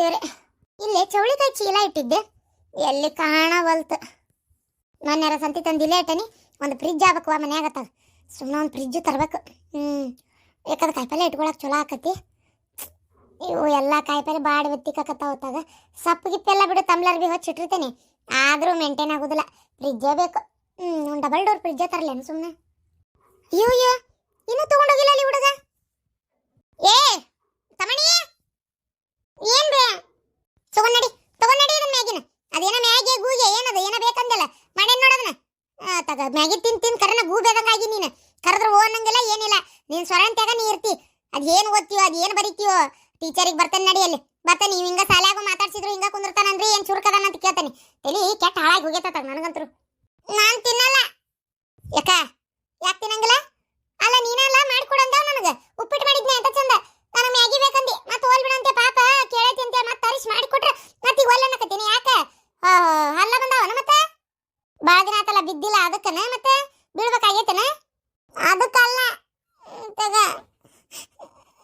ದೇವ್ರೆ. ಇಲ್ಲೇ ಚೌಳಿಕಾಯಿ ಚೀಲ ಇಟ್ಟಿದ್ದೆ. ಎಲ್ಲಿ ಕಾಣವಲ್ತು. ನಾನು ಯಾರ ಸಂತಿ ಇಲ್ಲೇ ಇಟ್ಟನಿ. ಒಂದು ಫ್ರಿಜ್ ಆಗ್ಬೇಕು ಮನ್ಯಾಗತ್ತ ಸುಮ್ಮನೆ ಒಂದು ಫ್ರಿಜ್ಜು ತರಬೇಕು. ಹ್ಞೂ ಯಾಕಂದ್ರೆ ಕಾಯಿಪಲ್ಲೆ ಇಟ್ಕೊಳಕ್ಕೆ ಚಲೋ ಆಕತಿ. ಇವು ಎಲ್ಲ ಕಾಯಿಪಲ್ಲೆ ಬಾಡಿ ಒತ್ತಿಕತ್ತ ಹೊತ್ತಾಗ ಸಪ್ಪು ಗಿಪ್ಪೆಲ್ಲ ಬಿಡು ತಮ್ಲರ್ ಬಿ ಹೊಚ್ಚಿಟ್ಟಿರ್ತೇನೆ ಆದರೂ ಮೇಂಟೈನ್ ಆಗೋದಿಲ್ಲ. ಫ್ರಿಜ್ಜೇ ಬೇಕು. ಹ್ಞೂ ಡಬಲ್ ಡೋರ್ ಫ್ರಿಜ್ಜೇ ತರಲೇನು ಸುಮ್ಮನೆ ಅಯ್ಯೋ ಅಯ್ಯೋ. ಇನ್ನೂ ತೊಗೊಂಡೋಗಿಲ್ಲ ಅಲ್ಲಿ ಹುಡುಗ ಏ ತಮಣಿ ಏನ್ ಬೇ ತಗೊಂಡ್ ನಡಿ ತಗೊಂಡ್ ನಡಿ ಇದನ್ನ ಮ್ಯಾಗಿನ. ಅದೇನ ಮ್ಯಾಗೆ, ಗೂಗೆ, ಏನದು, ಏನ ಬೇಕಂದಲ್ಲ. ಮಾಡೇನ್ ನೋಡದನ ತಗ, ಮ್ಯಾಗಿ ತಿನ್ ತಿನ್ ಕರನ ಗೂ ಬೇದಂಗಾಗಿ ನೀನು. ಕರೆದ್ರ ಓ ಅನ್ನಂಗಿಲ್ಲ ಏನಿಲ್ಲ. ನೀನ್ ಸ್ವರಂತ್ಯಾಗ ನೀ ಇರ್ತಿ. ಅದ್ ಏನ್ ಓದ್ತೀವೋ ಅದ್ ಏನ್ ಬರೀತೀವೋ ಟೀಚರಿಗೆ ಬರ್ತಾನೆ ನಡಿ ಅಲ್ಲಿ. ಬತ್ತ, ನೀವ್ ಹಿಂಗ ಸಾಲ್ಯಾಗ ಮಾತಾಡ್ಸಿದ್ರು, ಹಿಂಗ ಕುಂದಿರ್ತಾನಂದ್ರಿ ಏನ್ ಚುರುಕದಾನ ಅಂತ ಕೇಳ್ತಾನೆ. ತಲಿ ಕೆಟ್ಟ ಹಾಳಾಗಿ ಹೋಗೈತ ನನಗಂತರು ನಾನ್ ತಿನ್ನಲ್ಲ ಯಾಕ ಯಾಕೆ ತಿನ್ನಂಗಿಲ್ಲ ಅಲ್ಲ ನೀನೆಲ್ಲ ಮಾಡ್ಕೊಡಂದವ್ ನನಗ ಉಪ್ಪಿಟ್ಟು ಮಾಡಿದ್ನೆ ಅಂತ ಚಂದ ನನಗೆ ಮ್ಯಾಗಿ ಬೇಕಂದಿ ಮತ್ತೆ ಹೋಲ್ ಬಿಡಂತೆ ಪಾಪ ಕೇಳೈತಿ ಅಂತ ಮತ್ತೆ ತರಿಸಿ ಮಾಡಿಕೊಟ್ರೆ ಮತ್ತೆ ಈಗ ಒಲ್ಲನ್ನಕತ್ತೀನಿ ಯಾಕ ಆ, ಹಲ್ಲ ಬಂದಾವನ ಮತ್ತೆ ಭಾಳ ದಿನ ಆತಲ್ಲ ಬಿದ್ದಿಲ್ಲ ಅದಕ್ಕನ ಮತ್ತೆ ಬೀಳ್ಬೇಕಾಗೈತನ ಅದಕ್ಕಲ್ಲ ಹ್ಮ್, ತಗ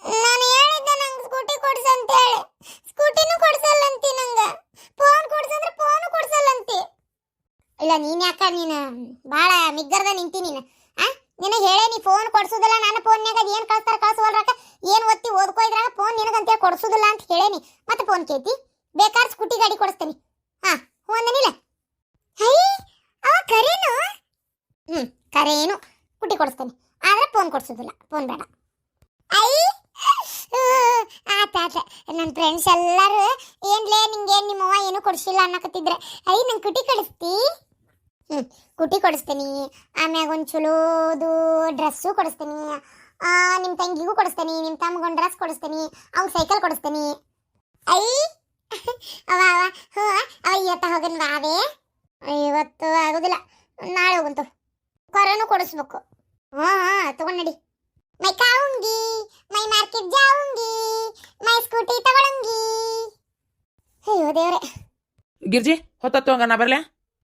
ನಾನು ಹೇಳಿದ್ದೆ ನಂಗೆ ಸ್ಕೂಟಿ ಕೊಡ್ಸು ಅಂತ ಹೇಳಿ ಸ್ಕೂಟಿನೂ ಕೊಡ್ಸಲ್ಲಂತಿ ನಂಗ ಫೋನ್ ಕೊಡ್ಸಂದ್ರೆ ಫೋನು ಕೊಡ್ಸಲ್ಲಂತಿ ಇಲ್ಲ ನೀನ್ ಭಾಳ ಮಿಗ್ಗರ್ದ ನಿಂತಿ ನೀನು. ಆ? ನಿನಗೆ ಹೇಳೇ ನೀ ಫೋನ್ ಕೊಡ್ಸುದಿಲ್ಲ, ನನ್ನ ಫೋನ್ಯಾಗ ಏನು ಕಳ್ಸ್ತಾರ ಕಳ್ಸುವಲ್ರಾಕ ಏನು ಒತ್ತಿ ಓದ್ಕೋ ಇದ್ರಾಗ ಫೋನ್ ನಿನಗಂತ ಕೊಡ್ಸುದಿಲ್ಲ ಅಂತ ಹೇಳೇನಿ ಮತ್ತೆ ಫೋನ್ ಕೇಳ್ತಿ? ಬೇಕಾದ್ರೆ ಸ್ಕೂಟಿ ಗಾಡಿ ಕೊಡಿಸ್ತೀನಿ. ಹಾಂ ಹ್ಞೂ ಅಂದನಿಲ್ಲ ಹೈ, ಅವ ಕರೇನು? ಹ್ಞೂ ಕರೇನು. ಸ್ಕೂಟಿ ಕೊಡಿಸ್ತೀನಿ. ಆದ್ರೆ ಫೋನ್ ಕೊಡ್ಸೋದಿಲ್ಲ. ಫೋನ್ ಬೇಡ. ಐ ಆತ ಆತ. ನನ್ನ ಫ್ರೆಂಡ್ಸ್ ಎಲ್ಲರೂ, ಏನ್ಲೇ ನಿಂಗೆ ನಿಮ್ಮವ್ವ ಏನು ಕೊಡಿಸಿಲ್ಲ ಅನ್ನಕತ್ತಿದ್ರೆ. ಐ, ನಂಗೆ ಕುಟಿ ಕಳಿಸ್ತಿ? ಹ್ಞೂ ಕುಟಿ ಕೊಡಿಸ್ತೀನಿ, ಆಮ್ಯಾಗ ಒಂದು ಚಲೋದು ಡ್ರೆಸ್ಸು ಕೊಡಿಸ್ತೀನಿ ನಿಮ್ಮ ತಂಗಿಗೂ ಕೊಡಿಸ್ತೀನಿ ನಿಮ್ಮ ತಮ್ಮಗೊಂದು ಡ್ರೆಸ್ ಕೊಡಿಸ್ತೀನಿ ಅವ್ಗೆ ಸೈಕಲ್ ಕೊಡಿಸ್ತೀನಿ. ಐ, ಅವ ಅವ, ಹ್ಞೂ, ಅವ ಇವತ್ತ ಹೋಗನ್ ಬಾವೆ ಇವತ್ತು ಆಗೋದಿಲ್ಲ, ನಾಳೆ ಹೋಗಂತು ಕೊರನು ಕೊಡಿಸ್ಬೇಕು. ಹ್ಞೂ ಹಾಂ ತಗೊಂಡು ನಡಿ. ಮೈ ಕಾವುಂಗಿ, ಮೈ ಮಾರ್ಕೆಟ್ ಜಾವುಂಗಿ, ಮೈ ಸ್ಕೂಟಿ ತಗೊಳಂಗಿ. ಅಯ್ಯೋ ದೇವ್ರೆ. ಗಿರ್ಜಿ ಹೊತ್ತತ್ತು ಹಂಗ ಬರ್ಲ್ಯಾ?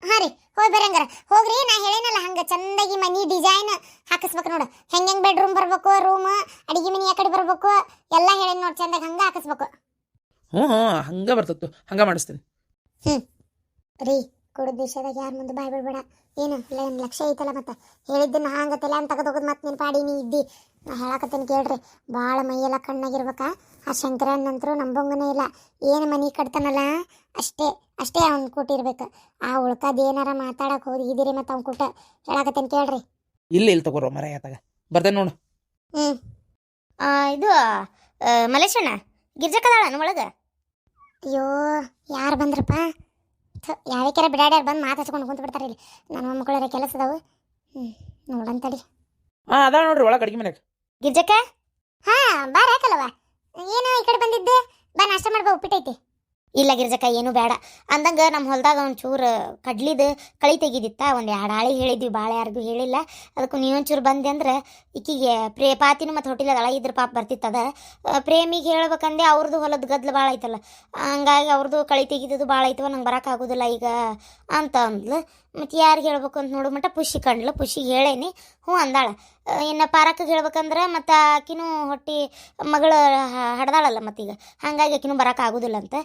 ಹಾ ರೀ ಹೋಗಿ ಬರಂಗಾರ ಹೋಗ್ರಿ. ನಾ ಹೇಳೇನಲ್ಲ ಹಂಗೆ ಚಂದಾಗಿ ಮನಿ ಡಿಸೈನ್ ಹಾಕಿಸ್ಬೇಕು ನೋಡು. ಹೆಂಗೆ ಹೆಂಗೆ ಬೆಡ್ರೂಮ್ ಬರ್ಬೇಕು ರೂಮ್ ಅಡಿಗೆ ಮನಿ ಆ ಕಡೆ ಬರ್ಬೇಕು ಎಲ್ಲ ಹೇಳೇನಿ ನೋಡಿ ಚಂದಾಗಿ ಹಂಗೆ ಹಾಕಿಸ್ಬೇಕು. ಹ್ಞೂ ಹ್ಞೂ ಹಂಗ ಬರ್ತತ್ತು ಹಂಗ ಮಾಡಿಸ್ತೀನಿ. ರೀ ಕೊಡು ದೇಶದಾಗ ಯಾರ ಮುಂದೆ ಬಾಯ್ ಬಿಡ್ಬೇಡ. ಏನು ಇಲ್ಲ ಲಕ್ಷ್ಯ ಐತಲ್ಲ ಮತ್ತೆ. ಹೇಳಿದ್ದನ್ನ ಹಂಗ ತಲೆ ಅಂತ ಹೋಗೋದು ಮತ್ತೆ ನಿನ್ ಪಾಡಿ ನೀ ಇದ್ದಿ. ನಾ ಹೇಳಕತ್ತೀನಿ ಕೇಳ್ರಿ ಭಾಳ ಮೈಯೆಲ್ಲ ಕಣ್ಣಾಗಿರ್ಬೇಕಾ. ಆ ಶಂಕರಣ್ಣಂತರೂ ನಂಬಂಗನೇ ಇಲ್ಲ. ಏನು ಮನೆ ಕಟ್ತಾನಲ್ಲ ಅಷ್ಟೇ ಅಷ್ಟೇ ಅವ್ನು ಕೊಟ್ಟಿರ್ಬೇಕು ಆ ಉಳ್ಕದ ಏನಾರ ಮಾತಾಡಕ್ ಹೋಗಿ ಇದಿರಿ ಮತ್ತೆ ಅವ್ನು ಕೊಟ್ಟ ಹೇಳಕತ್ತೀನಿ ಕೇಳ್ರಿ. ಇಲ್ಲ ಇಲ್ಲ ತಗೋರೋ ಮರ ಯಾತಾಗ ಬರ್ತೇನೆ ನೋಡು. ಹ್ಮ್. ಇದು ಮಲೇಶಣ್ಣ ಗಿರ್ಜಕ್ಕದಾಳ ಒಳಗ? ಅಯ್ಯೋ ಯಾರು ಬಂದ್ರಪ್ಪ? ಯಾವ್ಯಾರ ಬಿಡಾಡ್ಯಾರ ಬಂದು ಮಾತಾಡ್ಸ್ಕೊಂಡು ಕುಂತ ಬಿಡ್ತಾರೆ ಇಲ್ಲಿ. ನನ್ನ ಮೊಮ್ಮಕ್ಕಳರ ಕೆಲಸ ಅದಾವು ಹ್ಞೂ ನೋಡಂತಡಿ. ಹಾಂ ಅದ ನೋಡ್ರಿ ಒಳಗೆ ಅಡ್ಗೆ ಮನ್ಯಾಗ. ಗಿರ್ಜಕ್ಕ? ಹಾ, ಬಾರ ಹಾಕಲ್ವ ಏನು ಈ ಕಡೆ ಬಂದಿದ್ದೆ? ಬಾ, ನಾಷ್ಟ ಮಾಡ್ಬಾ ಉಪ್ಪಿಟ್ಟೈತಿ ಇಲ್ಲ ಗಿರ್ಜಕ್ಕ, ಏನು ಬೇಡ. ಅಂದಂಗ ನಮ್ಮ ಹೊಲದಾಗ ಒಂಚೂರು ಕಡ್ಲಿದ ಕಳಿ ತೆಗಿದಿತ್ತ, ಒಂದು ಎರಡು ಹಾಳಿ ಹೇಳಿದ್ವಿ ಭಾಳ ಯಾರಿಗೂ ಹೇಳಿಲ್ಲ. ಅದಕ್ಕೂ ನೀವೊಂಚೂರು ಬಂದೆ ಅಂದ್ರೆ ಇಕ್ಕಿಗೆ ಪ್ರೇ ಪಾತಿನೂ ಮತ್ತು ಹೊಟ್ಟಿಲ ಅಳ ಇದ್ರ ಪಾಪ ಬರ್ತಿತ್ತದ ಪ್ರೇಮಿಗೆ ಹೇಳ್ಬೇಕಂದೆ ಅವ್ರದ್ದು ಹೊಲದ ಗದ್ಲು ಭಾಳ ಐತಲ್ಲ. ಹಂಗಾಗಿ ಅವ್ರದ್ದು ಕಳಿ ತೆಗಿದದು ಭಾಳ ಐತವ, ನಂಗೆ ಬರೋಕ್ಕಾಗೋದಿಲ್ಲ ಈಗ ಅಂತ ಅಂದ್ಲು. ಮತ್ತು ಯಾರಿಗೆ ಹೇಳ್ಬೇಕು ಅಂತ ನೋಡು, ಮಟ್ಟ ಪುಷಿ ಕಂಡ್ಲ ಪುಷಿ ಹೇಳೇನಿ. ಹ್ಞೂ ಅಂದಾಳ. ಇನ್ನು ಪಾರಕ್ಕೆ ಹೇಳ್ಬೇಕಂದ್ರೆ ಮತ್ತು ಆಕಿನೂ ಹೊಟ್ಟಿ ಮಗಳು ಹಡ್ದಾಳಲ್ಲ ಮತ್ತೀಗ ಹಾಗಾಗಿ ಆಕಿನೂ ಆಗೋದಿಲ್ಲ ಅಂತ.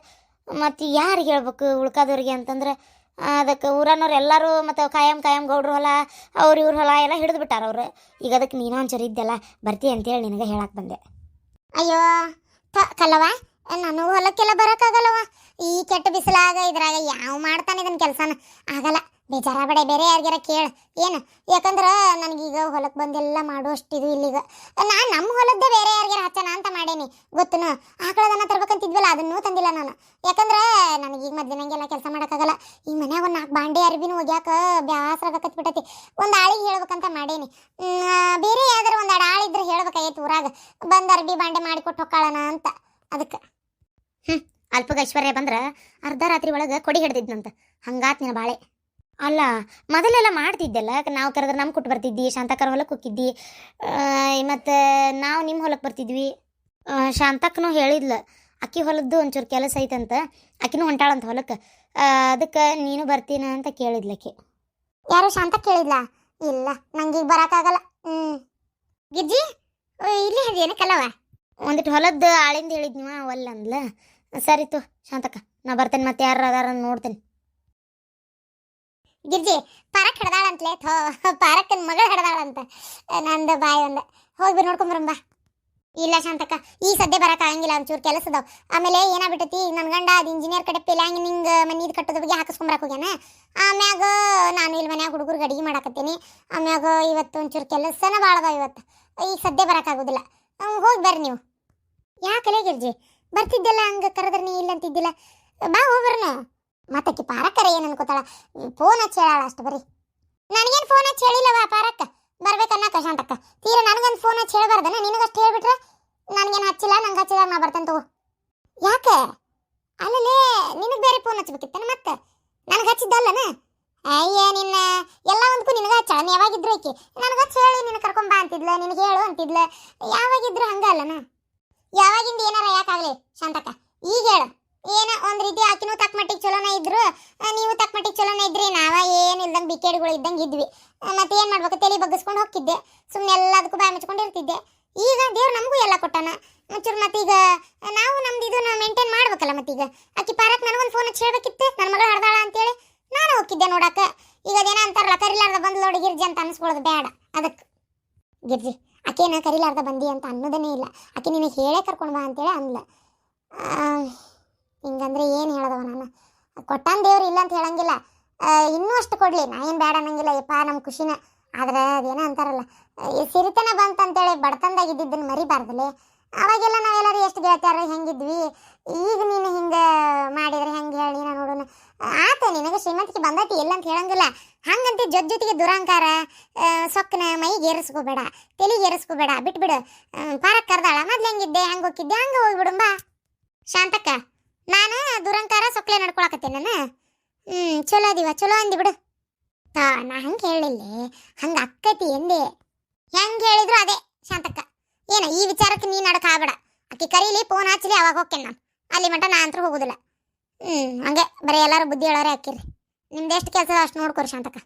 ಮತ್ತು ಯಾರಿಗೆ ಹೇಳ್ಬೇಕು ಉಳ್ಕಾದವ್ರಿಗೆ ಅಂತಂದ್ರೆ ಅದಕ್ಕೆ ಊರನ್ನವ್ರು ಎಲ್ಲರೂ ಮತ್ತು ಕಾಯಂ ಕಾಯಂ ಗೌಡ್ರ ಹೊಲ, ಅವ್ರ ಇವ್ರ ಹೊಲ ಎಲ್ಲ ಹಿಡಿದು ಬಿಟ್ಟಾರ ಅವರು. ಈಗ ಅದಕ್ಕೆ ನೀನು ಒಂಚೂರು ಇದ್ದೆಲ್ಲ ಬರ್ತೀಯ ಅಂತೇಳಿ ನಿನಗೆ ಹೇಳಕ್ಕೆ ಬಂದೆ. ಅಯ್ಯೋ ಥ ಕಲ್ಲವ ನಾನು ಹೊಲಕ್ಕೆಲ್ಲ ಬರೋಕ್ಕಾಗಲ್ಲವ ಈ ಕೆಟ್ಟ ಬಿಸಿಲಾಗ ಇದ್ರಾಗ ಯಾವ ಮಾಡ್ತಾನೆ ಇದನ್ನ ಕೆಲಸನ? ಆಗಲ್ಲ. ಬೇಜಾರ ಬೇಡ ಬೇರೆ ಯಾರಿಗಾರ ಕೇಳ. ಏನು? ಯಾಕಂದ್ರೆ ನನಗೀಗ ಹೊಲಕ್ಕೆ ಬಂದೆಲ್ಲ ಮಾಡುವಷ್ಟಿದು ಇಲ್ಲಿಗ. ನಾನು ನಮ್ಮ ಹೊಲದ್ದೇ ಬೇರೆ ಯಾರಿಗಾರ ಹಚ್ಚನ ಅಂತ ಮಾಡೇನಿ, ಗೊತ್ತುನು? ಆಕಳದನ್ನ ತರ್ಬೇಕಂತಿದ್ವಲ್ಲ, ಅದನ್ನೂ ತಂದಿಲ್ಲ ನಾನು. ಯಾಕಂದ್ರೆ ನನಗೀಗ ಮಧ್ಯಾಹ್ನಂಗೆಲ್ಲ ಕೆಲಸ ಮಾಡೋಕ್ಕಾಗಲ್ಲ. ಈ ಮನ್ಯಾಗ ಒಂದು ನಾಲ್ಕು ಬಾಂಡೆ ಅರ್ಬಿನೂ ಒಗ್ಯಾಕ ಬ್ಯಾಸರಾಗಕತ್ ಬಿಟ್ಟತಿ ಒಂದು ಆಳಿಗೆ ಹೇಳ್ಬೇಕಂತ ಮಾಡೇನಿ. ಬೇರೆ ಯಾವ್ದಾರು ಒಂದು ಎರಡು ಆಳಿದ್ರೆ ಹೇಳ್ಬೇಕಾಗೈತಿ ಊರಾಗ. ಬಂದು ಅರ್ಬಿ ಬಾಂಡೆ ಮಾಡಿಕೊಟ್ಟು ಹೊಕ್ಕಾಳಣ ಅಂತ, ಅದಕ್ಕೆ. ಅಲ್ಪಗ ಐಶ್ವರ್ಯ ಬಂದ್ರೆ ಅರ್ಧ ರಾತ್ರಿ ಒಳಗೆ ಕೊಡಿ ಹಿಡ್ದಿದ್ನಂತ. ಹಂಗಾತ್ ನಿನ್ನ ಬಾಳೆ. ಅಲ್ಲ ಮೊದಲೆಲ್ಲ ಮಾಡ್ತಿದ್ದೆಲ್ಲ ನಾವು ಕರೆದ್ರೆ ನಮ್ಮ ಕೊಟ್ಟು ಬರ್ತಿದ್ದಿ ಶಾಂತಕರ ಹೊಲಕ್ಕೆ ಹೋಗಿದ್ದಿ ಮತ್ತು ನಾವು ನಿಮ್ಮ ಹೊಲಕ್ಕೆ ಬರ್ತಿದ್ವಿ. ಶಾಂತಕ್ಕನೂ ಹೇಳಿದ್ಲು ಅಕ್ಕಿ ಹೊಲದ್ದು ಒಂಚೂರು ಕೆಲಸ ಐತಂತ ಅಕ್ಕಿನೂ ಹೊಂಟಾಳಂತ ಹೊಲಕ್ಕೆ ಅದಕ್ಕೆ ನೀನು ಬರ್ತೀನ ಅಂತ ಕೇಳಿದ್ಲಕ್ಕೆ ಯಾರು ಶಾಂತ ಕೇಳಿದ್ಲ? ಇಲ್ಲ ನಂಗೆ ಈಗ ಬರೋಕ್ಕಾಗಲ್ಲ ಹ್ಞೂ ಗಿಜ್ಜಿ ಇಲ್ಲಿ ಅದೇನು ಕಲವ ಒಂದಿಟ್ಟು ಹೊಲದ್ದು ಆಳಿಂದ ಹೇಳಿದ್ನಿವ ಅವಲ್ಲ ಅಂದ್ಲ. ಸರಿತು ಶಾಂತಕ್ಕ ನಾ ಬರ್ತೇನೆ ಮತ್ತೆ ಯಾರು ಅದಾರ ನೋಡ್ತೇನೆ. ಗಿರ್ಜಿ, ಪಾರಕ್ ಹಿಡ್ದಾಳಂತಲೇ? ಥೋ, ಪಾರಕ್ಕನ ಮಗಳು ಹಿಡ್ದಾಳಂತ. ನಂದು ಬಾಯ್ ಒಂದು. ಹೋಗಿ ನೋಡ್ಕೊಂಬರಂಬ ಇಲ್ಲ ಶಾಂತಕ್ಕ, ಈ ಸದ್ಯ ಬರಕ್ಕೆ ಆಗಂಗಿಲ್ಲ, ಒಂಚೂರು ಕೆಲಸ ಅದಾವ ಆಮೇಲೆ ಏನಾಗ್ಬಿಟ್ಟೈತಿ ನನ್ನ ಗಂಡ ಅದು ಇಂಜಿನಿಯರ್ ಕಡೆ ಪೆಲಾಂಗಿ ನಿಂಗೆ ಮನೆ ಇದು ಕಟ್ಟೋದ ಬಗ್ಗೆ ಹಾಕಿಸ್ಕೊಂಬರಕ್ಕೆ ಹೋಗ್ಯಾನ. ಆಮ್ಯಾಗ ನಾನು ಇಲ್ಲಿ ಮನ್ಯಾಗ ಹುಡುಗರಿಗೆ ಅಡಿಗೆ ಮಾಡಾಕತ್ತೀನಿ. ಆಮ್ಯಾಗ ಇವತ್ತು ಒಂಚೂರು ಕೆಲಸನ ಭಾಳ ಅದಾವ ಇವತ್ತು. ಈಗ ಸದ್ಯ ಬರಕ್ಕಾಗೋದಿಲ್ಲ ಹೋಗಿ ಬರ್ರಿ ನೀವು. ಯಾಕಲೇ ಗಿರ್ಜಿ? ಬರ್ತಿದ್ದೆಲ್ಲ ಹಂಗೆ ಕರೆದ್ರೆ ನೀ ಇಲ್ಲ ಅಂತಿದ್ದಿಲ್ಲ ಬಾ ಹೋಗ್ಬರ್ನ ಮತ್ತಕ್ಕೆ ಪಾರಕ್ಕರ ಏನು ಅನ್ಕೋತಾಳ? ಫೋನ್ ಹಚ್ಚಿ ಹೇಳಾಳ ಅಷ್ಟು ಬರೀ. ನನಗೇನು ಫೋನ್ ಹಚ್ಚಿ ಹೇಳಿಲ್ಲವ ಪಾರಕ್ಕ? ಬರ್ಬೇಕನ್ನ ಕಶಾಂತಕ್ಕ ತೀರ ನನಗೊಂದು ಫೋನ್ ಹಚ್ಚಿ ಹೇಳ್ಬಾರ್ದನ? ನಿನಗಷ್ಟು ಹೇಳ್ಬಿಟ್ರೆ ನನಗೇನು ಹಚ್ಚಿಲ್ಲ, ನಂಗೆ ಹಚ್ಚಿದಾಗ ನಾ ಬರ್ತೇನೆ ತಗೋ. ಯಾಕೆ? ಅಲ್ಲಲೇ ನಿನಗೆ ಬೇರೆ ಫೋನ್ ಹಚ್ಬೇಕಿತ್ತೇನು ಮತ್ತೆ? ನನಗೆ ಹಚ್ಚಿದ್ದಲ್ಲನ? ಅಯ್ಯ ನಿನ್ನ, ಎಲ್ಲ ಒಂದಕ್ಕೂ ನಿನಗೆ ಹಚ್ಚಾಳ? ನೀ ಯಾವಾಗಿದ್ರು ಐಕಿ ನನಗೆ ಹಚ್ಚಿ ಹೇಳಿ ನಿನಗೆ ಕರ್ಕೊಂಬ ಅಂತಿದ್ಲ, ನಿನಗೆ ಹೇಳು ಅಂತಿದ್ಲ. ಯಾವಾಗಿದ್ರು ಹಂಗ ಅಲ್ಲನ ಯಾವಾಗಿಂದ ಏನಾರ ಯಾಕಾಗ್ಲಿ ಶಾಂತಕ್ಕ? ಈಗ ಹೇಳು. ಏನ ಒಂದ್ ರೀತಿ ಆಕಿನೂ ತಕ್ಕ ಮಟ್ಟಿಗೆ ಚಲೋನ ಇದ್ರು ನೀವು ತಕ್ಕ ಮಟ್ಟಿಗೆ ಚಲೋನ ಇದ್ರಿ, ನಾವ ಏನು ಇಲ್ದಂಗ ಬಿಕೇಡ್ಗಳು ಇದ್ದಂಗೆ ಇದ್ವಿ. ಮತ್ತೆ ಏನ್ ಮಾಡ್ಬೇಕು, ತಲೆ ಬಗ್ಗಿಸ್ಕೊಂಡು ಹೋಗ್ತಿದ್ದೆ. ಸುಮ್ಮನೆ ಎಲ್ಲದಕ್ಕೂ ಬಾಯಿ ಮುಚ್ಕೊಂಡಿರ್ತಿದ್ದೆ ಈಗ ದೇವ್ರು ನಮಗೂ ಎಲ್ಲ ಕೊಟ್ಟಾನ. ಒಂಚೂರು ಮತ್ತೀಗ ನಾವು ನಮ್ದು ಇದನ್ನ ಮೇಂಟೈನ್ ಮಾಡ್ಬೇಕಲ್ಲ ಮತ್ತೀಗ ಅಕ್ಕಿ ಪಾರಕ್ ನನಗೊಂದು ಫೋನ್ ಹಚ್ಚಿ ಹೇಳ್ಬೇಕಿತ್ತು. ನನ್ನ ಮಗಳು ಹಡ್ದಾಳ ಅಂತೇಳಿ ನಾನು ಹೋಗಿದ್ದೆ ನೋಡಕ್ಕೆ ಈಗ ಅದೇನ ಅಂತಾರಲ್ಲ, ಕರಿಲಾರ್ದ ಬಂದ್ ನೋಡಿ ಗಿರ್ಜಿ ಅಂತ ಅನ್ಸ್ಕೊಳ್ಳೋದು ಬೇಡ ಅದಕ್ಕೆ ಗಿರ್ಜಿ, ಆಕೇನ ಕರಿಲಾರ್ದ ಬಂದಿ ಅಂತ ಅನ್ನೋದನ್ನೇ ಇಲ್ಲ. ಆಕೆ ನಿನಗೆ ಹೇಳೇ ಕರ್ಕೊಂಡು ಬಾ ಅಂತೇಳಿ ಅಂದ್ಲ. ಹಿಂಗಂದ್ರೆ ಏನು ಹೇಳದವ ನಾನು ಕೊಟ್ಟಾನ ದೇವ್ರು ಇಲ್ಲ ಅಂತ ಹೇಳಂಗಿಲ್ಲ. ಇನ್ನೂ ಅಷ್ಟು ಕೊಡಲಿ. ನಾ ಏನು ಬೇಡ ಅನ್ನಂಗಿಲ್ಲ. ಯಪ್ಪ ನಮ್ಮ ಖುಷಿನ. ಆದ್ರೆ ಅದೇನೋ ಅಂತಾರಲ್ಲ. ಈ ಸಿರಿತನ ಬಂತಂತೇಳಿ ಬಡತನದಾಗ ಇದ್ದಿದ್ದನ್ನ ಮರಿಬಾರ್ದಲ್ಲಿ ಅವಾಗೆಲ್ಲ ನಾವೆಲ್ಲರೂ ಎಷ್ಟು ಗೆಳತಿಯಾರ ಹೆಂಗಿದ್ವಿ? ಈಗ ನೀನು ಹಿಂಗೆ ಮಾಡಿದ್ರೆ ಹೆಂಗೆ ಹೇಳಿ ನಾ ನೋಡೋಣ ಆತ ನಿನಗೆ ಶ್ರೀಮಂತಿಕೆ ಬಂದೈತಿ ಇಲ್ಲ ಅಂತ ಹೇಳಂಗಿಲ್ಲ. ಹಂಗಂತ ಜೊತೆ ಜೊತೆಗೆ ದುರಂಕಾರ ಸೊಕ್ಕನ ಮೈಗೆ ಏರಿಸ್ಕೋಬೇಡ, ತಲೆಗೆ ಏರಿಸ್ಕೋಬೇಡ. ಬಿಟ್ಬಿಡು. ಪಾರಕ್ ಕರ್ದಾಳ. ಮೊದ್ಲು ಹೆಂಗಿದ್ದೆ? ಹೆಂಗೆ ಹೋಗಿದ್ದೆ ಹಂಗೆ ಹೋಗ್ಬಿಡುಂಬಾ ಶಾಂತಕ್ಕ. ನಾನು ದುರಂಕಾರ ಸೊಕ್ಲೆ ನಡ್ಕೊಳಕತ್ತೇನೆ ನಾನು. ಹ್ಞೂ ಚಲೋ ಅದೀವ, ಚಲೋ ಅಂದಿ ಬಿಡು. ತಾ, ನಾ ಹಂಗೆ ಹೇಳಿಲ್ಲ? ಹಂಗೆ ಅಕ್ಕತಿ ಎಂದೆ? ಹೆಂಗೆ ಹೇಳಿದ್ರು ಅದೇ, ಶಾಂತಕ್ಕ. ಏನ, ಈ ವಿಚಾರಕ್ಕೆ ನೀ ನಡಕ ಆಗ್ಬೇಡ. ಅಕ್ಕಿ ಕರೀಲಿ ಫೋನ್ ಹಚ್ಚಲಿ ಅವಾಗ ಹೋಗ್ತೇನೆ ನಾನು. ಅಲ್ಲಿ ಮಟ್ಟ ನಾ ಅಂತೂ ಹೋಗುದಿಲ್ಲ. ಹ್ಞೂ ಹಂಗೆ, ಬರೀ ಎಲ್ಲರೂ ಬುದ್ಧಿ ಹೇಳೋರೆ ಹಾಕಿರಿ ನಿಮ್ದು ಎಷ್ಟು ಕೆಲಸ ಅಷ್ಟು ನೋಡ್ಕೊರಿ, ಶಾಂತಕ್ಕ.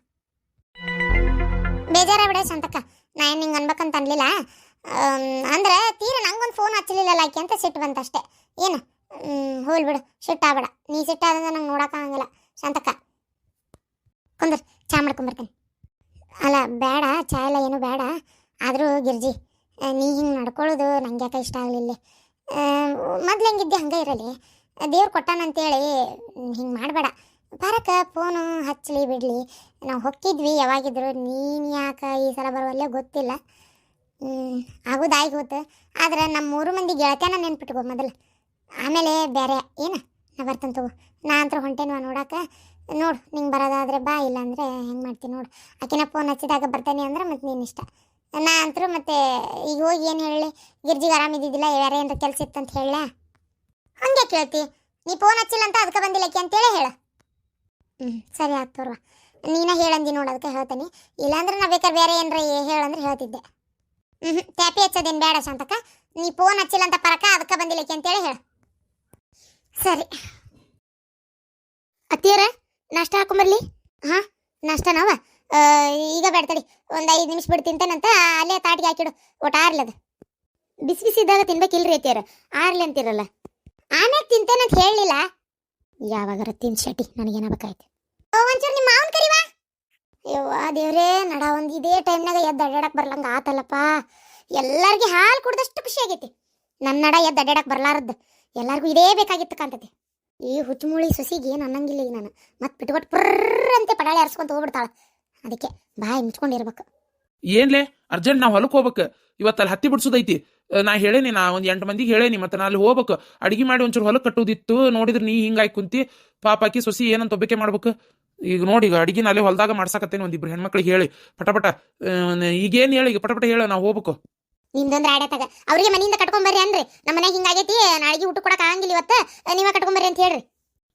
ಬೇಜಾರ ಬಿಡ, ಶಾಂತಕ್ಕ. ನಾ ಏನು ನಿಂಗೆ ಅನ್ಬೇಕಂತ ಅನ್ಲಿಲ್ಲ. ಅಂದ್ರೆ ತೀರ ನಂಗೊಂದು ಫೋನ್ ಹಚ್ಚಲಿಲ್ಲ ಆಕೆ ಅಂತ ಸಿಟ್ಟು ಬಂತಷ್ಟೇ. ಏನು ಹೋಲ್ ಬಿಡು. ಸಿಟ್ಟಾಗಬೇಡ ನೀ ಸಿಟ್ಟಾದಂದ್ರೆ ನಂಗೆ ನೋಡೋಕ್ಕಾಗಂಗಿಲ್ಲ ಶಾಂತಕ್ಕ ಕುಂದ್ರ ಚಾ ಮಾಡ್ಕೊಂಬರ್ತೀನಿ. ಅಲ್ಲ ಬೇಡ ಚಾ ಎಲ್ಲ ಏನು ಬೇಡ ಆದರೂ ಗಿರ್ಜಿ ನೀ ಹಿಂಗೆ ನಡ್ಕೊಳ್ಳೋದು ನಂಗೆ ಯಾಕೆ ಇಷ್ಟ ಆಗಲಿಲ್ಲ ಮೊದ್ಲು ಹೆಂಗಿದ್ದೆ ಹಂಗೆ ಇರಲಿ. ದೇವ್ರು ಕೊಟ್ಟಾನಂತೇಳಿ ಹಿಂಗೆ ಮಾಡಬೇಡ. ಬರಕ ಫೋನು ಹಚ್ಚಲಿ ಬಿಡಲಿ. ನಾವು ಹೊಕ್ಕಿದ್ವಿ ಯಾವಾಗಿದ್ರು. ನೀನು ಯಾಕೆ ಈ ಸಲ ಬರುವಲ್ಲೇ ಗೊತ್ತಿಲ್ಲ. ಹ್ಮ್, ಆಗೋದಾಗಿ ಹೋತು ಆದ್ರೆ ನಮ್ಮ ಮೂರು ಮಂದಿ ಗೆಳತ್ಯಾನ ನೆನ್ಪಿಟ್ಕೋ ಮೊದಲು. ಆಮೇಲೆ ಬೇರೆ ಏನು? ನಾ ಬರ್ತೇನೆ ತಗೋ. ನಾ ಅಂತ ಹೊಂಟೇನ್ವ ನೋಡಕ್ಕೆ ನೋಡು, ನಿಂಗೆ ಬರೋದಾದ್ರೆ ಬಾ, ಇಲ್ಲಾಂದರೆ ಹೆಂಗೆ ಮಾಡ್ತೀನಿ ನೋಡು. ಆಕಿನ ಫೋನ್ ಹಚ್ಚಿದಾಗ ಬರ್ತೇನೆ ಅಂದ್ರೆ ಮತ್ತೆ ನೀನು ಇಷ್ಟ. ನಾ ಅಂತರೂ ಮತ್ತೆ ಈಗ ಹೋಗಿ ಏನು ಹೇಳಿ ಗಿರ್ಜಿಗೆ ಆರಾಮಿದ್ದಿದ್ದಿಲ್ಲ ಬೇರೆ ಏನಾರ ಕೆಲಸ ಅಂತ ಹೇಳ. ಹಂಗೆ ಕೇಳ್ತಿ. ನೀ ಫೋನ್ ಹಚ್ಚಿಲ್ಲ ಅಂತ ಅದಕ್ಕೆ ಬಂದಿಲ್ಲ ಅಂತ ಅಂತೇಳಿ ಹೇಳ. ಹ್ಞೂ ಸರಿ ಆಯ್ತು ತೋರ್ವ. ನೀನ ಹೇಳಂದಿ ನೋಡು ಅದಕ್ಕೆ ಹೇಳ್ತೀನಿ. ಇಲ್ಲಾಂದ್ರೆ ನಾ ಬೇಕಾದ್ರೆ ಬೇರೆ ಏನಾರ ಹೇಳಂದ್ರೆ ಹೇಳ್ತಿದ್ದೆ. ಹ್ಞೂ ಹ್ಞೂ ಟ್ಯಾಪಿ ಹಚ್ಚೋದೇನು ಬೇಡ ಶಾಂತಕ್ಕ. ನೀ ಫೋನ್ ಹಚ್ಚಿಲ್ಲ ಅಂತ ಪರಕ ಅದಕ್ಕೆ ಬಂದಿಲ್ಲ ಅಂತ ಅಂತೇಳಿ ಹೇಳ. ಸರಿ. ಅತ್ತಿಯರ, ನಾಷ್ಟ ಹಾಕೊಂಬರ್ಲಿ? ಹಾ ನಾಷ್ಟನವ ಈಗ ಬೇಡ ತಡಿ, ಒಂದು ಐದು ನಿಮಿಷ ಬಿಟ್ಟು ತಿಂತೇನಂತ ಅಲ್ಲೇ ತಾಟಿಗೆ ಹಾಕಿಡು. ಒಟ್ಟು ಆರ್ಲದ ಬಿಸಿ ಬಿಸಿ ಇದ್ದಾಗ ತಿನ್ಬೇಕಿಲ್ರಿ ಅತ್ತಿಯರ, ಆರ್ಲಿ ಅಂತಿರಲ್ಲ. ಆಮ್ಯಾಗ ತಿಂತೇನಂತ ಹೇಳಲಿಲ್ಲ. ಯಾವಾಗಾರ ತಿನ್ ಶೆಟ್ಟಿ, ನನಗೇನಾಗಬೇಕಾಯ್ತು? ಒಂಚೂರು ನಿಮ್ಮ ಮಾವನ ಕರಿವಾ? ಯವ್ವ ದೇವ್ರೇ, ನಡ ಒಂದು ಇದೇ ಟೈಮ್ನಾಗ ಎದ್ದು ಅಡ್ಡಾಡಕ್ ಬರ್ಲಂಗ ಆತಲ್ಲಪ್ಪ. ಎಲ್ಲರಿಗೆ ಹಾಲು ಕುಡ್ದಷ್ಟು ಖುಷಿ ಆಗೈತಿ. ನನ್ನ ನಡ ಎದ್ದು ಅಡ್ಡಾಡಕ್ ಬರ್ಲಾರದ್ದು. ಎಲ್ಲಾರ್ಗೂ ಇದೇ ಬೇಕಾಗಿತ್ತು ಕಾಣ್ತದೆ ಈ ಹುಚ್ಚುಮುಳಿ ಸೊಸಿಗೆ ಏನು ಅನ್ನಂಗಿಲ್ಲ ಈಗ ನಾನು. ಮತ್ತೆ ಬಿಟ್ಕೊಟ್ಟು ಪುರ್ರ ಅಂತ ಪಡಾಳಿ ಹರ್ಸ್ಕೊಂತ ಹೋಗ್ಬಿಡ್ತಾಳ. ಅದಕ್ಕೆ ಬಾಯಿ ಮುಚ್ಕೊಂಡಿರ್ಬೇಕು ಏನ್ಲೇ? ಅರ್ಜೆಂಟ್ ನಾವು ಹೊಲಕ್ಕೆ ಹೋಗ್ಬೇಕು. ಇವತ್ತು ಅಲ್ಲಿ ಹತ್ತಿ ಬಿಡಿಸೋದೈತಿ. ನಾ ಹೇಳೇನಿ, ನಾ ಒಂದು ಎಂಟು ಮಂದಿಗೆ ಹೇಳೇನಿ, ಮತ್ತೆ ನಾ ಅಲ್ಲಿ ಹೋಗ್ಬೇಕು. ಅಡಿಗೆ ಮಾಡಿ ಒಂಚೂರು ಹೊಲಕ್ಕೆ ಕಟ್ಟೋದಿತ್ತು. ನೋಡಿದ್ರೆ ನೀ ಹಿಂಗಾಗಿ ಕುಂತಿ. ಪಾಪ ಆಕಿ ಸೊಸಿ ಏನಂತ ಒಬ್ಬಕೆ ಮಾಡ್ಬೇಕು. ಈಗ ನೋಡಿ, ಈಗ ಅಡಿಗೆ ಅಲ್ಲಿ ಹೊಲದಾಗ ಮಾಡ್ಸಾಕತ್ತೇನೆ ಒಂದಿಬ್ರು ಹೆಣ್ಮಕ್ಳಿಗೆ ಹೇಳಿ. ಪಟಪಟ ಈಗೇನು ಹೇಳಿ, ಈಗ ಪಟಪಟ ಪಟ ಹೇಳ, ನಾವು ಹೋಗ್ಬೇಕು. ನಿಮ್ದೊಂದ್ರೆ ಆಡತಾಗ ಅವ್ರಿಗೆ ಮನೆಯಿಂದ ಕಟ್ಕೊಂಬರ್ರಿ ಅನ್ರಿ ನಮ್ಮ ಮನೆಗೆ ಹಿಂಗಾಗೈತಿ ನಾಳೆಗೆ ಊಟ ಕೊಡಕ್ ಆಗಂಗಿಲ್ಲ ಇವತ್ತು ನೀವೇ ಕಟ್ಕೊಂಬರ್ರಿ ಅಂತ ಹೇಳ್ರಿ.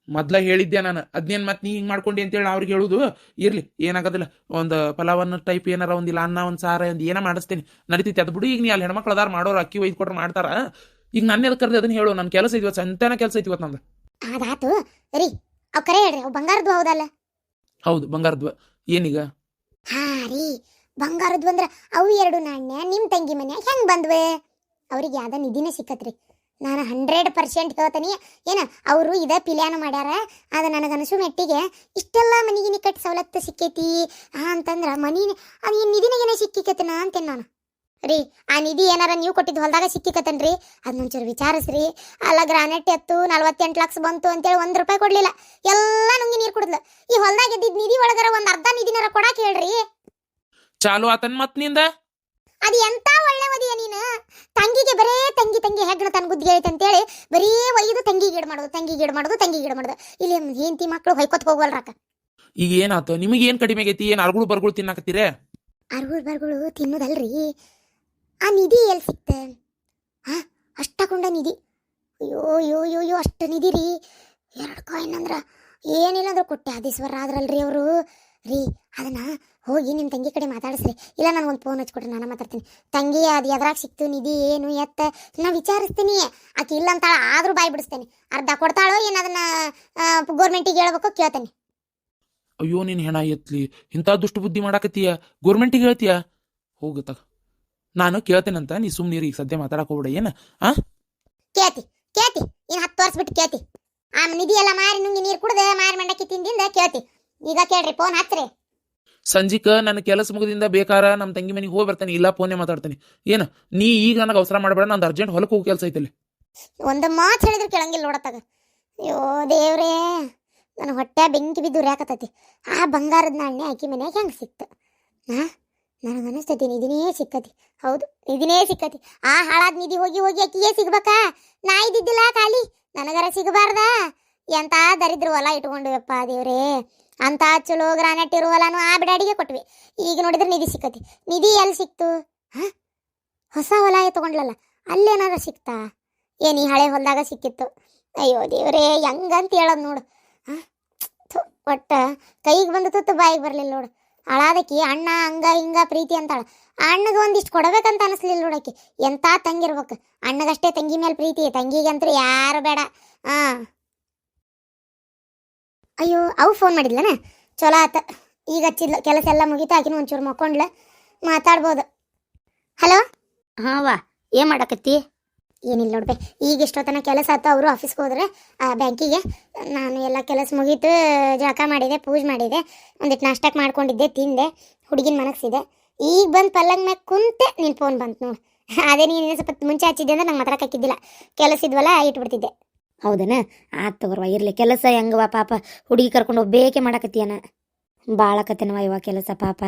ಮೊದ್ಲ ಹೇಳಿದ್ದೆ ನಾನು. ಅದ್ನೇನ್ ಮತ್ತೆ ನೀ ಹಿಂಗ್ ಮಾಡ್ಕೊಂಡಿ ಅಂತೇಳಿ ಅವ್ರಿಗೆ ಹೇಳುದು. ಇರ್ಲಿ ಏನಾಗದಿಲ್ಲ. ಒಂದು ಪಲಾವನ್ನ ಟೈಪ್ ಏನಾರ ಒಂದಿಲ್ಲ ಅನ್ನ ಒಂದ್ ಸಾರ ಒಂದ್ ಏನ ಮಾಡಿಸ್ತೇನೆ. ನಡೀತೈತಿ ಅದ್ ಬಿಡು. ಈಗ ನೀ ಅಲ್ಲಿ ಹೆಣ್ಮಕ್ಳು ಅದಾರ ಮಾಡೋರು ಅಕ್ಕಿ ಒಯ್ದು ಕೊಟ್ರೆ ಮಾಡ್ತಾರ. ಈಗ ನನ್ನ ಎದ್ ಕರ್ದೆ ಅದನ್ನ ಹೇಳು. ನನ್ನ ಕೆಲಸ ಐತಿ ಇವತ್ತು ಸಂತಾನ ಕೆಲಸ ಐತಿ ಇವತ್ತು ನಂದು. ಅದಾತು. ರೀ ಅವ್ ಕರೆ ಹೇಳ್ರಿ. ಅವ್ ಬಂಗಾರದ್ದು ಹೌದಲ್ಲ? ಹೌದು ಬಂಗಾರದ್ವ. ಏನೀಗ? ಹಾ ರೀ. ಬಂಗಾರದ್ದು ಅಂದ್ರೆ ಅವು ಎರಡು ನಾಣ್ಯ ನಿಮ್ಮ ತಂಗಿ ಮನ್ಯಾಗ ಹೆಂಗ್ ಬಂದ್ವೆ? ಅವ್ರಿಗೆ ಯಾವ್ದ ನಿಧಿನೇ ಸಿಕ್ಕತ್ರಿ. ನಾನು ಹಂಡ್ರೆಡ್ ಪರ್ಸೆಂಟ್ ಹೇಳ್ತೀನಿ ಏನು, ಅವರು ಇದೇ ಪಿಲ್ಯಾನ ಮಾಡ್ಯಾರ. ಅದು ನನಗನಸು ಮೆಟ್ಟಿಗೆ, ಇಷ್ಟೆಲ್ಲ ಮನಿಗಿನಿ ಕಟ್ಟಿ ಸವಲತ್ತು ಸಿಕ್ಕೈತಿ? ಅಂತಂದ್ರೆ ಮನಿ ಅದು ಈ ನಿಧಿನಾಗೇನೆ ಸಿಕ್ಕಿಕತ್ತನ ಅಂತೇನು ನಾನು. ರೀ, ಆ ನಿಧಿ ಏನಾರ ನೀವು ಕೊಟ್ಟಿದ್ದು ಹೊಲದಾಗ ಸಿಕ್ಕಿಕತ್ತನ್ರಿ? ಅದನ್ನೊಂಚೂರು ವಿಚಾರಿಸ್ರಿ. ಅಲ್ಲ ಗ್ರಾನೆಟ್ ಎತ್ತು, ನಲ್ವತ್ತೆಂಟು ಲಕ್ಷ ಬಂತು ಅಂತೇಳಿ ಒಂದು ರೂಪಾಯಿ ಕೊಡಲಿಲ್ಲ. ಎಲ್ಲ ನುಂಗಿ ನೀರು ಕುಡಿದ್ಲು. ಈ ಹೊಲದಾಗ ಇದ್ದಿದ್ದು ನಿಧಿ ಒಳಗರ ಒಂದು ಅರ್ಧ ನಿಧಿನಾರ ಕೊಡಕ್ಕೆ ಹೇಳ್ರಿ. ಚಾಲು ಆತನ್ ಮತ್ನಿಂದ? ಅದು ಎಂತ ಒಳ್ಳೆ ಮದಿಯ ನೀನು? ತಂಗಿಗೆ ಬರೇ ತಂಗಿ ತಂಗಿ ಹೆಗ್ಗಣ ತನ್ನ ಗುದ್ದಿಗೆ ಅಂತ ಅಂತೇಳಿ ಬರೀ ಒಯ್ದು ತಂಗಿ ಗಿಡ ಮಾಡೋದು ತಂಗಿ ಗಿಡ ಮಾಡೋದು ತಂಗಿ ಗಿಡ ಮಾಡೋದು. ಇಲ್ಲಿ ಹೆಂಡತಿ ಮಕ್ಕಳು ಹೊಯ್ಕೊತ್ ಹೋಗಲ್ರಾಕ ಈಗ ಏನಾತು? ನಿಮಗೆ ಏನ್ ಕಡಿಮೆ ಆಗೈತಿ? ಏನ್ ಅರ್ಗುಳು ಬರ್ಗುಳು ತಿನ್ನಾಕತ್ತೀರೇ? ಅರ್ಗುಳ್ ಬರ್ಗುಳು ತಿನ್ನೋದಲ್ರಿ. ಆ ನಿಧಿ ಎಲ್ಲಿ ಸಿಕ್ತೆ? ಹಾ ಅಷ್ಟಕೊಂಡ ನಿಧಿ. ಅಯ್ಯೋ ಅಯ್ಯೋ ಅಯ್ಯೋ ಅಯ್ಯೋ ಅಷ್ಟ ನಿಧಿ ರೀ. ಎರಡು ಕಾಯಿನ್ ಅಂದ್ರ ಏನಿಲ್ಲ ಅಂದ್ರೆ ಕೊಟ್ಟೆ ಆದೀಶ್ವರ ಆದ್ರಲ್ರಿ ಅವರು. ರೀ ಅದನ್ನ ಹೋಗಿ ನಿಮ್ಮ ತಂಗಿ ಕಡೆ ಮಾತಾಡಿಸ್ರಿ. ಇಲ್ಲ ನಾನು ಒಂದು ಫೋನ್ ಹಚ್ಕೊಡ್ರಿ ನಾನು ಮಾತಾಡ್ತೀನಿ. ತಂಗಿ ಅದು ಎದ್ರಾಗ ಸಿಕ್ತು ನಿಧಿ ಏನು ಎತ್ತ ನಾ ವಿಚಾರಿಸ್ತೀನಿ. ಆಕೆ ಇಲ್ಲ ಅಂತಾಳ ಆದರೂ ಬಾಯಿ ಬಿಡಿಸ್ತೇನೆ. ಅರ್ಧ ಕೊಡ್ತಾಳೋ ಏನು ಅದನ್ನ ಗೌರ್ಮೆಂಟಿಗೆ ಹೇಳ್ಬೇಕು ಕೇಳ್ತೇನೆ. ಅಯ್ಯೋ ನೀನು ಹೆಣ ಎತ್ಲಿ. ಇಂಥ ದುಷ್ಟು ಬುದ್ಧಿ ಮಾಡಾಕತ್ತೀಯ? ಗೋರ್ಮೆಂಟಿಗೆ ಹೇಳ್ತೀಯ? ಹೋಗುತ್ತ ನಾನು ಕೇಳ್ತೇನಂತ ನೀ ಸುಮ್ಮನೆ ಈಗ ಸದ್ಯ ಮಾತಾಡಕ್ ಹೋಗ್ಬಿಡ ಏನ? ಕೇತಿ ಕೇತಿ ಇನ್ನು ಹತ್ತು ವರ್ಷ ಬಿಟ್ಟು ಕೇತಿ ಆ ನಿಧಿ ಎಲ್ಲ ಮಾರಿ ನುಂಗಿ ನೀರು ಕುಡ್ದ ಮಾರಿ ಮಂಡಕ್ಕಿ ತಿಂದಿಂದ ಕೇಳ್ತಿ. ಈಗ ಕೇಳ್ರಿ ಫೋನ್ ಹಚ್ರಿ. ಸಂಜಿಕ ನನ್ನ ಕೆಲಸ ಮುಗಿದಿಂದ ಬೇಕಾರ ನಮ್ಮ ತಂಗಿ ಮನೆಗೆ ಹೋಗಿ ಬರ್ತಾನೆ, ಇಲ್ಲ ಫೋನೇ ಮಾತಾಡ್ತೇನೆ. ಏನು, ನೀ ಈಗ ನನಗೆ ಅವಸರ ಮಾಡಬೇಡ, ನಂದು ಅರ್ಜೆಂಟ್ ಹೊಲಕ್ಕೆ ಹೋಗಿ ಕೆಲಸ ಐತಲ್ಲಿ. ಒಂದು ಮಾತು ಹೇಳಿದ್ರೆ ಕೇಳಂಗಿಲ್ಲ ನೋಡತ್ತಾಗ ಅಯ್ಯೋ ದೇವ್ರೇ ನನ್ನ ಹೊಟ್ಟೆ ಬೆಂಕಿ ಬಿದ್ದು ರ್ಯಾಕತ್ತೈತಿ ಆ ಬಂಗಾರದ ನಾಣ್ಯ ಆಕಿ ಮನ್ಯಾಗ ಹೆಂಗೆ ಸಿಕ್ತು? ಹಾ ನನಗೆ ಅನಿಸ್ತೈತಿ, ನಿಧಿನೇ ಸಿಕ್ಕತಿ. ಹೌದು, ನಿಧಿನೇ ಸಿಕ್ಕತಿ. ಆ ಹಾಳಾದ ನಿಧಿ ಹೋಗಿ ಹೋಗಿ ಆಕಿಗೆ ಸಿಗ್ಬೇಕಾ? ನಾ ಇದ್ದಿದ್ದಿಲ್ಲ ಖಾಲಿ ನನಗರ ಸಿಗಬಾರ್ದ? ಎಂತ ದರಿದ್ರ ಹೊಲ ಇಟ್ಕೊಂಡಿವಪ್ಪ ದೇವ್ರೇ. ಅಂತ ಚಲೋ ಗ್ರಾನೆಟ್ ಇರುವಲ್ಲನು ಆ ಬಿಡಾಡಿಗೆ ಕೊಟ್ವಿ. ಈಗ ನೋಡಿದ್ರೆ ನಿಧಿ ಸಿಕ್ಕತಿ. ನಿಧಿ ಎಲ್ಲಿ ಸಿಕ್ತು? ಹಾ? ಹೊಸ ಹೊಲ ತಗೊಂಡ್ಲಲ್ಲ ಅಲ್ಲೇನಾರ ಸಿಕ್ತಾ? ಏನು ಈ ಹಳೆ ಹೊಲದಾಗ ಸಿಕ್ಕಿತ್ತು. ಅಯ್ಯೋ ದೇವ್ರೇ, ಹೆಂಗಂತ ಹೇಳೋದು ನೋಡು. ಹಾ? ಒಟ್ಟ ಕೈಗೆ ಬಂದು ತುತ್ತು ಬಾಯಿಗೆ ಬರಲಿಲ್ಲ ನೋಡು. ಅಳಾದಕಿ ಅಣ್ಣ ಹಂಗ ಹಿಂಗ ಪ್ರೀತಿ ಅಂತಾಳ. ಅಣ್ಣಗೆ ಒಂದಿಷ್ಟು ಕೊಡಬೇಕಂತ ಅನಿಸ್ಲಿಲ್ಲ ನೋಡಕ್ಕೆ ತಂಗಿ ತಂಗಿರ್ಬೇಕು. ಅಣ್ಣಗಷ್ಟೇ ತಂಗಿ ಮೇಲೆ ಪ್ರೀತಿ. ತಂಗಿಗಂತೂ ಯಾರು ಬೇಡ. ಹಾ. ಅಯ್ಯೋ ಅವು ಫೋನ್ ಮಾಡಿದ್ಲನ? ಚಲೋ ಆತ. ಈಗ ಹಚ್ಚಿದ್ಲ. ಕೆಲಸ ಎಲ್ಲ ಮುಗಿತು ಆಕಿನ ಒಂಚೂರು ಮಕ್ಕೊಂಡ್ಲ. ಮಾತಾಡ್ಬೋದು. ಹಲೋ ಹಾವ ಏನ್ ಮಾಡಕತ್ತಿ? ಏನಿಲ್ಲ ನೋಡ್ಬೆ ಈಗ ಇಷ್ಟೊತ್ತನ ಕೆಲಸ ಆಯ್ತು ಅವರು ಆಫೀಸ್ಗೆ ಹೋದ್ರೆ ಆ ಬ್ಯಾಂಕಿಗೆ. ನಾನು ಎಲ್ಲ ಕೆಲಸ ಮುಗೀತು. ಜಳಕ ಮಾಡಿದೆ ಪೂಜೆ ಮಾಡಿದೆ. ಒಂದಿಟ್ಟು ನಾಷ್ಟಕ್ಕೆ ಮಾಡ್ಕೊಂಡಿದ್ದೆ ತಿಂದೆ. ಹುಡುಗಿನ ಮನಗ್ಸಿದೆ ಈಗ ಬಂದು ಪಲ್ಲಂಗ ಮ್ಯಾಗ ಕುಂತೆ ನಿನ್ನ ಫೋನ್ ಬಂತು ನೋಡು. ಅದೇ ನೀನು ಸ್ವಲ್ಪ ಮುಂಚೆ ಹಚ್ಚಿದ್ದೆ ಅಂದ್ರೆ ನಂಗೆ ಮಾತಾಡಕ್ಕಿದ್ದಿಲ್ಲ ಕೆಲಸ ಇದ್ವಲ್ಲ ಇಟ್ಬಿಡ್ತಿದ್ದೆ. ಹೌದನ? ಆತ್ ತಗೋರ್ವ ಇರ್ಲಿ ಕೆಲಸ ಹೆಂಗವ ಪಾಪ? ಹುಡುಗಿ ಕರ್ಕೊಂಡು ಹೋಗ್ಬೇಕೆ ಮಾಡಕತ್ತೀಯನ? ಬಾಳಕತ್ತೇನವ ಇವ ಕೆಲಸ ಪಾಪ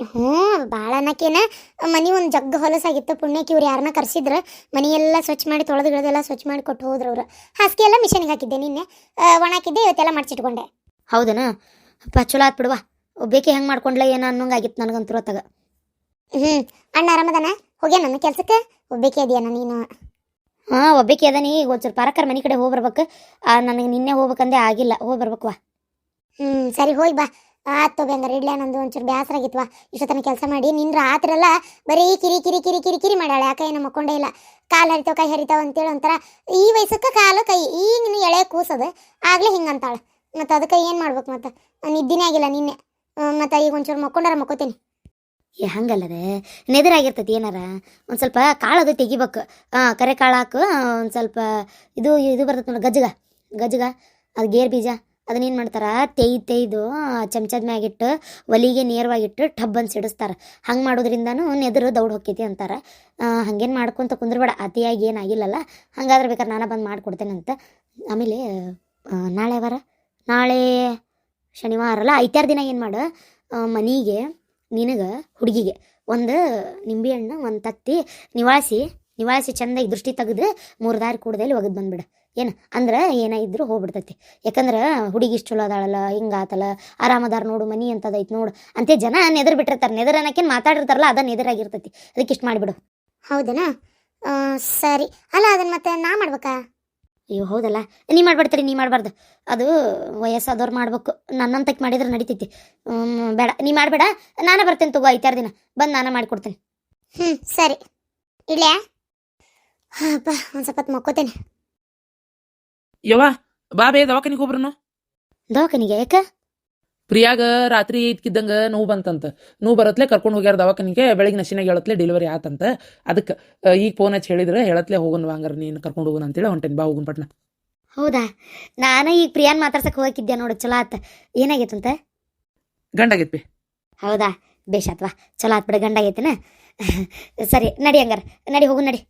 ಹ್ಞೂ ಭಾಳ ಅನ್ನಕ್ಕೇನ ಮನೆ ಒಂದು ಜಗ್ಗ ಹೊಲಸಾಗಿತ್ತು ಪುಣ್ಯಕ್ಕೆ ಇವ್ರು ಯಾರನ್ನ ಕರ್ಸಿದ್ರು ಮನೆಯೆಲ್ಲ ಸ್ವಚ್ಛ ಮಾಡಿ ತೊಳೆದು ಗಿಡದೆಲ್ಲ ಸ್ವಚ್ಛ ಮಾಡಿ ಕೊಟ್ಟು ಹೋದ್ರು ಅವರು. ಹಾಸಿಗೆ ಎಲ್ಲ ಮಿಷನಿಗೆ ಹಾಕಿದ್ದೆ ನಿನ್ನೆ. ಒಣಾಕಿದ್ದೆ ಇವತ್ತೆಲ್ಲ ಮಡ್ಚಿಟ್ಕೊಂಡೆ ಹೌದನ? ಅಪ್ಪ ಚಲೋ ಆತ್ ಬಿಡುವ. ಒಬ್ಬೇಕೆ ಹೆಂಗ್ ಮಾಡ್ಕೊಂಡ್ಲ ಏನ ಅನ್ನೋಂಗಾಗಿತ್ತು ನನಗಂತೂ ಹೊತ್ತಾಗ ಹ್ಞೂ ಅಣ್ಣ ಆರಾಮದಾನ? ಹೋಗ್ಯಾನ ನನ್ನ ಕೆಲಸಕ್ಕೆ? ಒಬ್ಬೇಕೆ ಇದೆಯಣ್ಣ ನೀನು? ಹಾ ಒಬ್ಬಕ್ಕೆ ಅದನಿ. ಈಗ ಒಂಚೂರು ಪರಕರ್ ಮನೆ ಕಡೆ ಹೋಗಿ ಬರ್ಬೇಕು ನನಗೆ ನಿನ್ನೆ ಹೋಗ್ಬೇಕಂದೇ ಆಗಿಲ್ಲ. ಹೋಗಿ ಬರ್ಬೇಕವ್ವ ಹ್ಞೂ ಸರಿ ಹೋಗಿ ಬಾ. ಆತು ಅಂದ್ರೆ ಇಡ್ಲ, ನಂದು ಒಂಚೂರು ಬೇಸರ ಆಗಿತ್ವಾ ಇಷ್ಟೊತ್ತನ ಕೆಲಸ ಮಾಡಿ ನಿನ್ ರಾತ್ರೆಲ್ಲ ಬರೀ ಕಿರಿ ಕಿರಿ ಕಿರಿ ಕಿರಿ ಕಿರಿ ಮಾಡ್ಯಾಳ ಯಾಕೆ ಏನು ಮಕ್ಕೊಂಡೇ ಇಲ್ಲ. ಕಾಲು ಹರಿತಾವ ಕೈ ಹರಿತಾವ ಅಂತೇಳಿ ಒಂಥರ ಈ ವಯಸ್ಸಕ್ಕೆ ಕಾಲು, ಕೈ ಈಗ ನೀನು ಎಳೆ ಕೂಸದ. ಆಗ್ಲೇ ಹಿಂಗಂತಾಳೆ. ಮತ್ತು ಅದಕ್ಕೆ ಏನು ಮಾಡ್ಬೇಕು ಮತ್ತು? ನಿದ್ದಿನೇ ಆಗಿಲ್ಲ ನಿನ್ನೆ. ಮತ್ತು ಈಗ ಒಂಚೂರು ಮಕ್ಕೊಂಡಾರ ಮಕ್ಕೋತೀನಿ. ಏ, ಹಂಗಲ್ಲದೆ. ನೆದರಾಗಿರ್ತೈತಿ ಏನಾರ? ಒಂದು ಸ್ವಲ್ಪ ಕಾಳು ಅದು ತೆಗಿಬೇಕು. ಹಾಂ ಕರೆ ಕಾಳು ಹಾಕು ಒಂದು ಸ್ವಲ್ಪ ಇದು ಇದು ಬರ್ತೈತೆ ನೋಡಿ ಗಜ್ಜಗ ಗಜ್ಜಗ ಅದು ಗೇರ್ ಬೀಜ ಅದನ್ನೇನು ಮಾಡ್ತಾರೆ? ತೇಯ್, ತೆಯ್ದು ಚಮಚದ ಮ್ಯಾಗಿಟ್ಟು, ಒಲಿಗೆ ನೇರವಾಗಿಟ್ಟು ಟಬ್ ಅಂತ ಸಿಡಿಸ್ತಾರೆ. ಹಂಗೆ ಮಾಡೋದ್ರಿಂದನೂ ನೆದರು ದೌಡ್ ಹೊಕ್ಕೈತಿ ಅಂತಾರೆ. ಹಂಗೇನು ಮಾಡ್ಕೊಂತ ಕುಂದ್ರಬೇಡ. ಅತಿಯಾಗಿ ಏನಾಗಿಲ್ಲಲ್ಲ ಹಂಗಾದ್ರೆ ಬೇಕಾದ್ರೆ ನಾನು ಬಂದು ಅಂತ. ಆಮೇಲೆ ನಾಳೆ ವಾರ? ನಾಳೆ ಶನಿವಾರ ಅಲ್ಲ ಐತಾರು ದಿನ ಏನು ಮಾಡು? ಮನೆಗೆ ನಿನಗೆ ಹುಡುಗಿಗೆ. ಒಂದು ನಿಂಬೆ ಹಣ್ಣು, ಒಂದು ತತ್ತಿ ನಿವಾಳಿಸಿ ನಿವಾಳಿಸಿ ಚೆಂದಾಗಿ ದೃಷ್ಟಿ ತೆಗೆದು ಮೂರು ದಾರಿ ಕೂಡದಲ್ಲಿ ಒಗೆದು ಬಂದ್ಬಿಡು. ಏನು? ಅಂದ್ರೆ ಏನೇ ಇದ್ರು ಹೋಗ್ಬಿಡ್ತೈತಿ. ಯಾಕಂದ್ರೆ ಹುಡುಗಿ ಇಷ್ಟು ಚಲೋ ಅದಾಳಲ್ಲ ಹಿಂಗಾತಲ್ಲ ಆರಾಮದಾರ ನೋಡು, ಮನಿ ಅಂತದೈತೆ ನೋಡು ಅಂತ ಜನ ನೆದರ್ ಬಿಟ್ಟಿರ್ತಾರೆ. ನೆದರ್ ಅನ್ನಕ್ಕೇನು ಮಾತಾಡಿರ್ತಾರಲ್ಲ, ಅದ ನೆದರಾಗಿರ್ತೈತಿ. ಅದಕ್ಕೆ ಇಷ್ಟು ಮಾಡಿಬಿಡು. ಹೌದನಾ? ಸರಿ. ಅಲ್ಲ ಅದನ್ನು ಮತ್ತೆ ನಾ ಮಾಡ್ಬೇಕಾ? ಅಯ್ಯೋ ಹೌದಲ್ಲ? ನೀ ಮಾಡ್ಬಾರ್ದ್ರಿ ನೀ ಮಾಡಬಾರ್ದು. ಅದು ವಯಸ್ಸಾದವ್ರು ಮಾಡ್ಬೇಕು. ನನ್ನಂತಕ್ಕೆ ಮಾಡಿದ್ರೆ ನಡಿತೈತಿ. ಹ್ಮ್, ಬೇಡ. ನೀ ಮಾಡಬೇಡ. ನಾನೇ ಬರ್ತೇನೆ ತಗೋ ಐತಾರು ದಿನ. ಬಂದು ನಾನೇ ಮಾಡಿಕೊಡ್ತೇನೆ. ಹ್ಞೂ ಸರಿ. ಇಲ್ಲೇ ಹಾಂಪ್ಪ ಒಂದು ಸ್ವಲ್ಪ ಮಕ್ಕೋತೇನೆ. ಯವ್ವ ಬಾ ಬೇ ದವಾಖಾನಿಗೆ ಹೋಗ್ಬ್ರನು. ದವಾಖಾನಿಗೆ ಯಾಕೆ? ಪ್ರಿಯಾಗ ರಾತ್ರಿ ಇದ್ಕಿದ್ದಂಗೆ ನೋವು ಬಂತಂತ. ನೋವು ಬರತ್ಲೆ ಕರ್ಕೊಂಡು ಹೋಗ್ಯಾರ ದವಾಖಾನಿಗೆ ಬೆಳಗ್ಗೆ ನಶಿನಾಗ ಹೇಳತ್ಲೆ ಡೆಲಿವರಿ ಆತಂತ. ಅದಕ್ಕೆ ಈಗ ಫೋನ್ ಹಚ್ಚಿ ಹೇಳಿದ್ರೆ ಹೇಳತ್ಲೆ ಹೋಗೋಣ ಹಂಗಾರ ನೀನು ಕರ್ಕೊಂಡು ಹೋಗೋಣ ಅಂತೇಳಿ ಹೊಂಟೇನಿ. ಬಾ ಹೋಗೋಣ ಪಟ್ನ. ಹೌದಾ? ನಾನು ಈಗ ಪ್ರಿಯಾನ್ ಮಾತಾಡ್ಸಕ್ ಹೋಗಿದ್ದೆ ನೋಡು ಚಲೋ ಆತ. ಏನಾಗೈತಂತ? ಗಂಡಾಗೈತಿ ಹೌದಾ? ಬೇಷ್ ಆತ್ವಾ ಚಲೋ ಆತ್ ಬಿಡ ಗಂಡ ಆಗೈತಿನ? ಸರಿ ನಡಿ ಹಂಗಾರ. ನಡಿ ಹೋಗು ನಡಿ.